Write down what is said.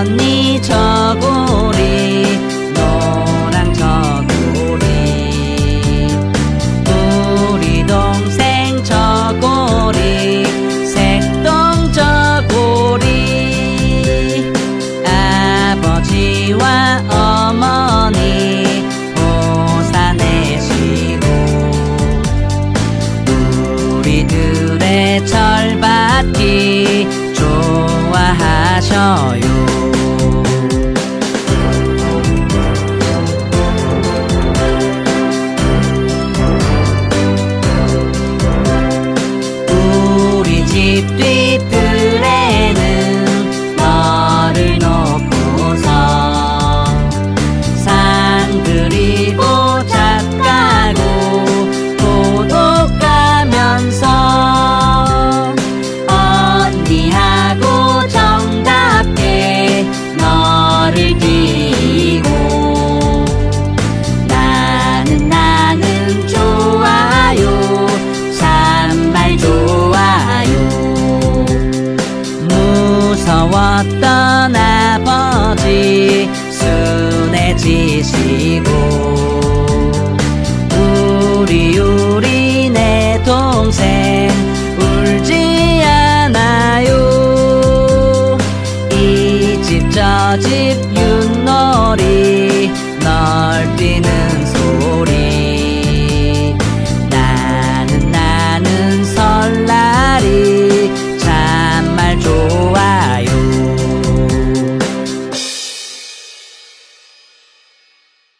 언니 저고리 너랑 저고리. 우리 동생 저고리 색동 저고리. 아버지와 어머니 보사내시고. 우리들의 절받기 좋아하셔요. 집 윷놀이.